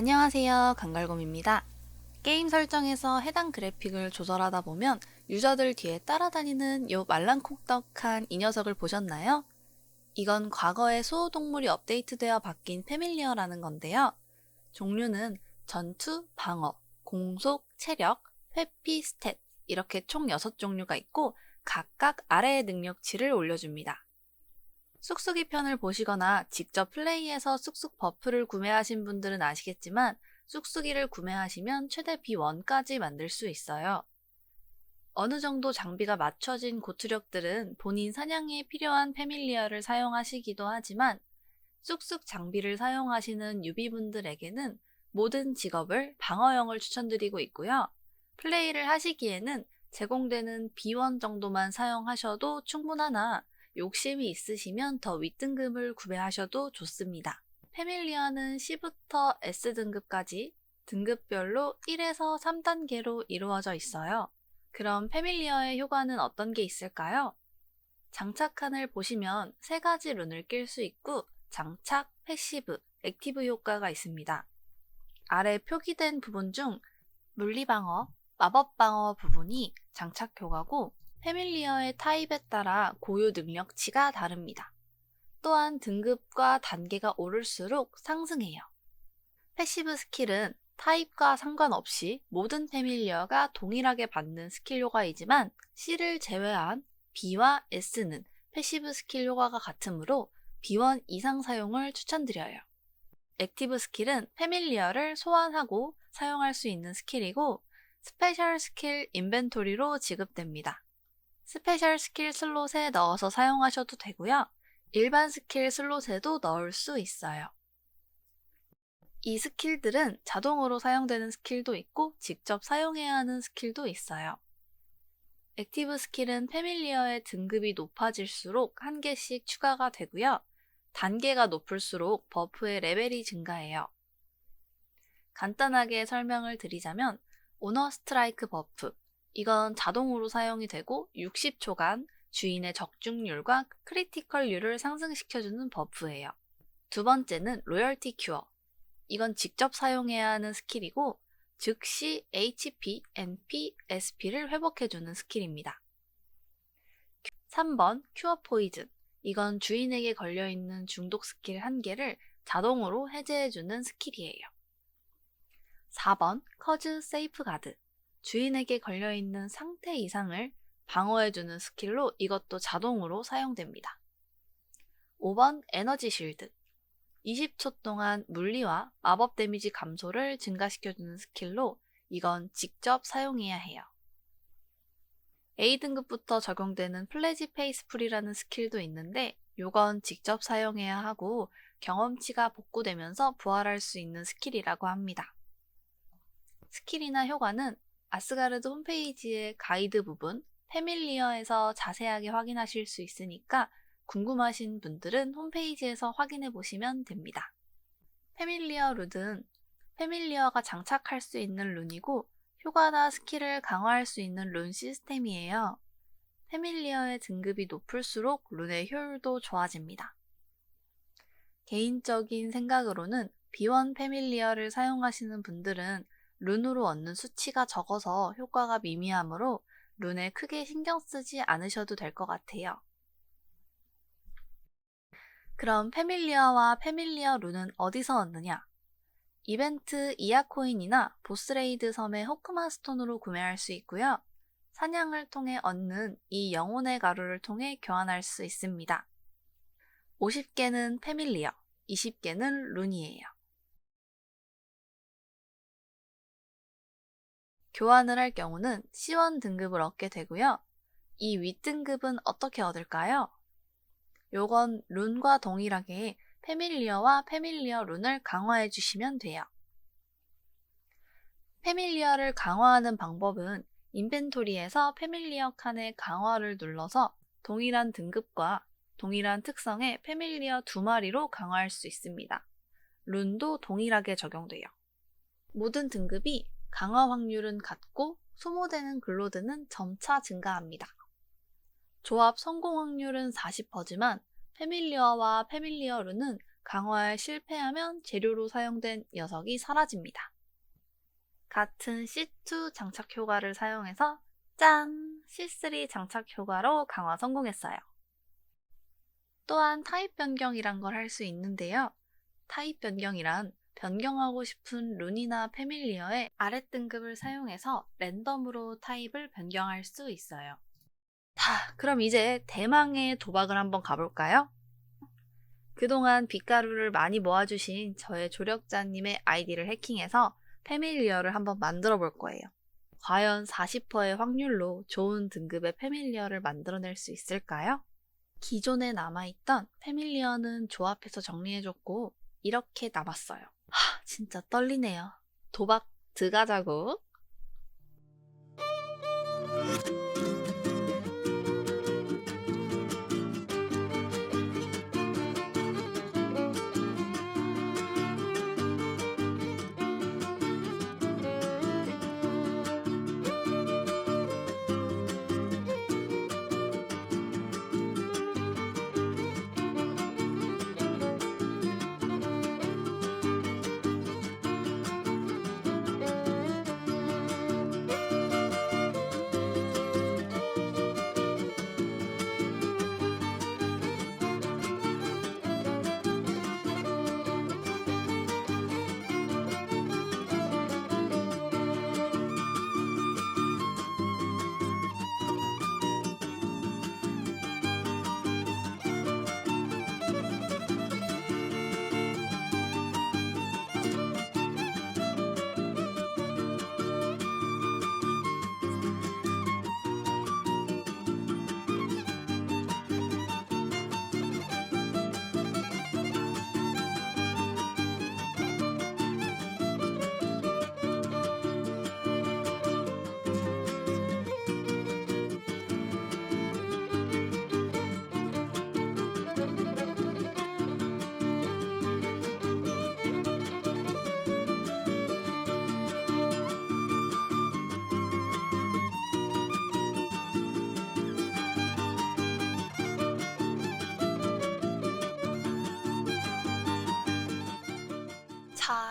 안녕하세요. 강갈곰입니다. 게임 설정에서 해당 그래픽을 조절하다 보면 유저들 뒤에 따라다니는 요 말랑콩떡한 이 녀석을 보셨나요? 이건 과거에 수호동물이 업데이트되어 바뀐 패밀리어라는 건데요. 종류는 전투, 방어, 공속, 체력, 회피, 스탯 이렇게 총 6종류가 있고 각각 아래의 능력치를 올려줍니다. 쑥쑥이 편을 보시거나 직접 플레이해서 쑥쑥 버프를 구매하신 분들은 아시겠지만 쑥쑥이를 구매하시면 최대 B1까지 만들 수 있어요. 어느 정도 장비가 맞춰진 고투력들은 본인 사냥에 필요한 패밀리어를 사용하시기도 하지만 쑥쑥 장비를 사용하시는 유비분들에게는 모든 직업을 방어형을 추천드리고 있고요. 플레이를 하시기에는 제공되는 B1 정도만 사용하셔도 충분하나 욕심이 있으시면 더 윗등급을 구매하셔도 좋습니다. 패밀리어는 C부터 S등급까지 등급별로 1에서 3단계로 이루어져 있어요. 그럼 패밀리어의 효과는 어떤 게 있을까요? 장착칸을 보시면 세 가지 룬을 낄 수 있고 장착, 패시브, 액티브 효과가 있습니다. 아래 표기된 부분 중 물리방어, 마법방어 부분이 장착 효과고 패밀리어의 타입에 따라 고유 능력치가 다릅니다. 또한 등급과 단계가 오를수록 상승해요. 패시브 스킬은 타입과 상관없이 모든 패밀리어가 동일하게 받는 스킬 효과이지만 C를 제외한 B와 S는 패시브 스킬 효과가 같으므로 B1 이상 사용을 추천드려요. 액티브 스킬은 패밀리어를 소환하고 사용할 수 있는 스킬이고 스페셜 스킬 인벤토리로 지급됩니다. 스페셜 스킬 슬롯에 넣어서 사용하셔도 되고요. 일반 스킬 슬롯에도 넣을 수 있어요. 이 스킬들은 자동으로 사용되는 스킬도 있고 직접 사용해야 하는 스킬도 있어요. 액티브 스킬은 패밀리어의 등급이 높아질수록 한 개씩 추가가 되고요. 단계가 높을수록 버프의 레벨이 증가해요. 간단하게 설명을 드리자면 오너 스트라이크 버프, 이건 자동으로 사용이 되고 60초간 주인의 적중률과 크리티컬률을 상승시켜주는 버프예요. 두 번째는 로열티 큐어. 이건 직접 사용해야 하는 스킬이고 즉시 HP, NP, SP를 회복해주는 스킬입니다. 3번 큐어 포이즌. 이건 주인에게 걸려있는 중독 스킬 한 개를 자동으로 해제해주는 스킬이에요. 4번 커즈 세이프 가드. 주인에게 걸려있는 상태 이상을 방어해주는 스킬로 이것도 자동으로 사용됩니다. 5번 에너지 실드. 20초 동안 물리와 마법 데미지 감소를 증가시켜주는 스킬로 이건 직접 사용해야 해요. A등급부터 적용되는 플래지 페이스풀이라는 스킬도 있는데 요건 직접 사용해야 하고 경험치가 복구되면서 부활할 수 있는 스킬이라고 합니다. 스킬이나 효과는 아스가르드 홈페이지의 가이드 부분 패밀리어에서 자세하게 확인하실 수 있으니까 궁금하신 분들은 홈페이지에서 확인해 보시면 됩니다. 패밀리어 룬은 패밀리어가 장착할 수 있는 룬이고 효과나 스킬을 강화할 수 있는 룬 시스템이에요. 패밀리어의 등급이 높을수록 룬의 효율도 좋아집니다. 개인적인 생각으로는 B1 패밀리어를 사용하시는 분들은 룬으로 얻는 수치가 적어서 효과가 미미하므로 룬에 크게 신경 쓰지 않으셔도 될 것 같아요. 그럼 패밀리어와 패밀리어 룬은 어디서 얻느냐? 이벤트 이아코인이나 보스레이드 섬의 호크마스톤으로 구매할 수 있고요. 사냥을 통해 얻는 이 영혼의 가루를 통해 교환할 수 있습니다. 50개는 패밀리어, 20개는 룬이에요. 교환을 할 경우는 C1 등급을 얻게 되고요. 이 윗등급은 어떻게 얻을까요? 요건 룬과 동일하게 패밀리어와 패밀리어 룬을 강화해 주시면 돼요. 패밀리어를 강화하는 방법은 인벤토리에서 패밀리어 칸의 강화를 눌러서 동일한 등급과 동일한 특성의 패밀리어 두 마리로 강화할 수 있습니다. 룬도 동일하게 적용돼요. 모든 등급이 강화 확률은 같고 소모되는 글로드는 점차 증가합니다. 조합 성공 확률은 40%지만 패밀리어와 패밀리어루는 강화에 실패하면 재료로 사용된 녀석이 사라집니다. 같은 C2 장착 효과를 사용해서 짠! C3 장착 효과로 강화 성공했어요. 또한 타입 변경이란 걸 할 수 있는데요. 타입 변경이란 변경하고 싶은 룬이나 패밀리어의 아랫등급을 사용해서 랜덤으로 타입을 변경할 수 있어요. 자, 그럼 이제 대망의 도박을 한번 가볼까요? 그동안 빗가루를 많이 모아주신 저의 조력자님의 아이디를 해킹해서 패밀리어를 한번 만들어 볼 거예요. 과연 40%의 확률로 좋은 등급의 패밀리어를 만들어낼 수 있을까요? 기존에 남아있던 패밀리어는 조합해서 정리해줬고 이렇게 남았어요. 하, 진짜 떨리네요. 도박 들어가자고.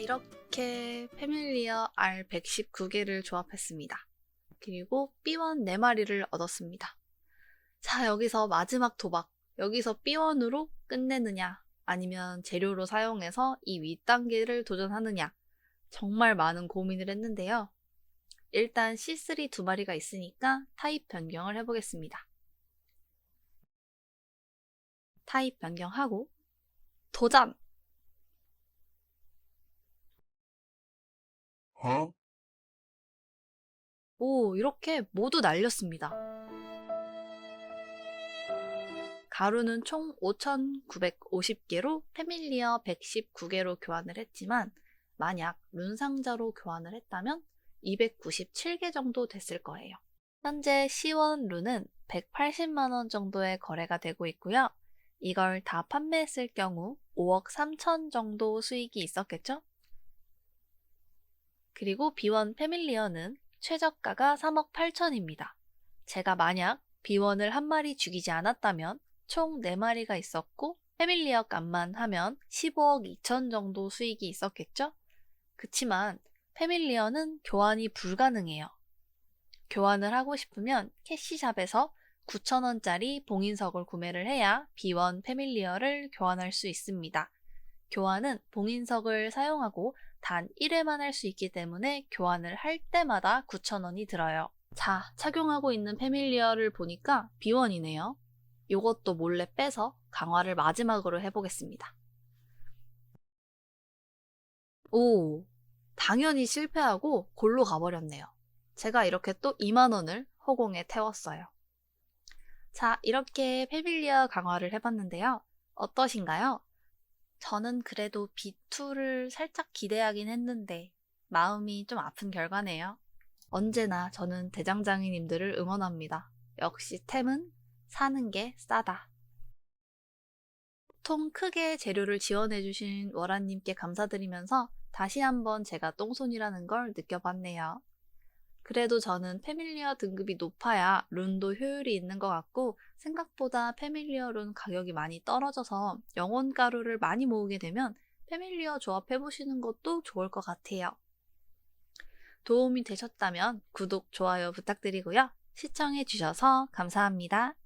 이렇게 패밀리어 R 119개를 조합했습니다. 그리고 B1 4마리를 얻었습니다. 자, 여기서 마지막 도박. 여기서 B1으로 끝내느냐, 아니면 재료로 사용해서 이 윗단계를 도전하느냐. 정말 많은 고민을 했는데요. 일단 C3 두 마리가 있으니까 타입 변경을 해보겠습니다. 타입 변경하고, 도전! Huh? 오, 이렇게 모두 날렸습니다. 가루는 총 5,950개로 패밀리어 119개로 교환을 했지만 만약 룬상자로 교환을 했다면 297개 정도 됐을 거예요. 현재 C1 룬은 180만원 정도의 거래가 되고 있고요. 이걸 다 판매했을 경우 5억 3천 정도 수익이 있었겠죠? 그리고 B1 패밀리어는 최저가가 3억 8천입니다. 제가 만약 B1을 한 마리 죽이지 않았다면 총 4마리가 있었고 패밀리어 값만 하면 15억 2천 정도 수익이 있었겠죠? 그치만 패밀리어는 교환이 불가능해요. 교환을 하고 싶으면 캐시샵에서 9,000원짜리 봉인석을 구매를 해야 B1 패밀리어를 교환할 수 있습니다. 교환은 봉인석을 사용하고 단 1회만 할 수 있기 때문에 교환을 할 때마다 9,000원이 들어요. 자, 착용하고 있는 패밀리어를 보니까 B1이네요. 요것도 몰래 빼서 강화를 마지막으로 해보겠습니다. 오, 당연히 실패하고 골로 가버렸네요. 제가 이렇게 또 2만원을 허공에 태웠어요. 자, 이렇게 패밀리어 강화를 해봤는데요. 어떠신가요? 저는 그래도 B2를 살짝 기대하긴 했는데 마음이 좀 아픈 결과네요. 언제나 저는 대장장이님들을 응원합니다. 역시 템은 사는 게 싸다. 통 크게 재료를 지원해주신 워라님께 감사드리면서 다시 한번 제가 똥손이라는 걸 느껴봤네요. 그래도 저는 패밀리어 등급이 높아야 룬도 효율이 있는 것 같고 생각보다 패밀리어 룬 가격이 많이 떨어져서 영혼 가루를 많이 모으게 되면 패밀리어 조합해보시는 것도 좋을 것 같아요. 도움이 되셨다면 구독, 좋아요 부탁드리고요. 시청해주셔서 감사합니다.